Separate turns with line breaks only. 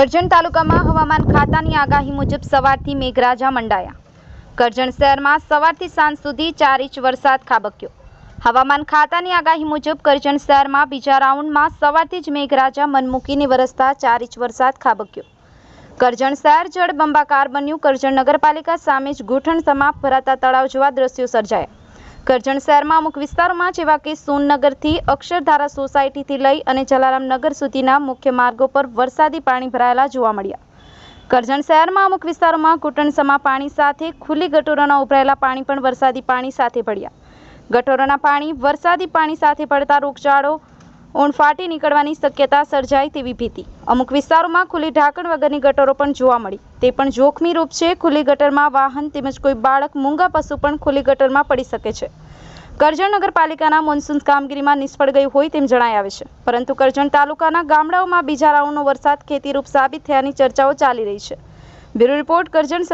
કરજણ તાલુકામાં હવામાન ખાતાની આગાહી મુજબ સવારથી મેઘરાજા મંડાયા. કરજણ શહેરમાં સવારથી સાંજ સુધી ચાર ઇંચ વરસાદ ખાબક્યો. હવામાન ખાતાની આગાહી મુજબ કરજણ શહેરમાં બીજા રાઉન્ડમાં સવારથી જ મેઘરાજા મનમૂકીને વરસતા ચાર ઇંચ વરસાદ ખાબક્યો. કરજણ શહેર જળબંબાકાર બન્યું. કરજણ નગરપાલિકા સામે જ ગૂંઠણ સમા ભરાતા તળાવ જેવા દ્રશ્યો સર્જાયા. કરજણ શહેરમાં અમુક વિસ્તારોમાં જેવા કે સોનનગરથી અક્ષરધારા સોસાયટીથી લઈ અને જલારામ નગર સુધીના મુખ્ય માર્ગો પર વરસાદી પાણી ભરાયેલા જોવા મળ્યા. કરજણ શહેરમાં અમુક વિસ્તારોમાં ઘૂંટણસમાં પાણી સાથે ખુલ્લી ગટોરોના ઉભરાયેલા પાણી પણ વરસાદી પાણી સાથે પડ્યા ગટોરોના પાણી વરસાદી પાણી સાથે પડતા રોગચાળો ઓણફાટી નીકળવાની શક્યતા સર્જાય તેવી ભીતિ. અમુક વિસ્તારોમાં ખુલ્લી ઢાંકણ વગરની ગટરો પણ જોવા મળી. તે પણ જોખમી રૂપ છે. ખુલ્લી ગટરમાં વાહન તેમજ કોઈ બાળક, મૂંગા પશુ પણ ખુલ્લી ગટરમાં પડી શકે છે. કરજણ નગરપાલિકાના મોન્સૂન કામગીરીમાં નિષ્ફળ ગઈ હોય તેમ જણાય આવે છે. પરંતુ કરજણ તાલુકાના ગામડાઓમાં બીજા રાઉન્ડનો વરસાદ ખેતીરૂપ સાબિત થયાની ચર્ચાઓ ચાલી રહી છે. Bureau report Karjan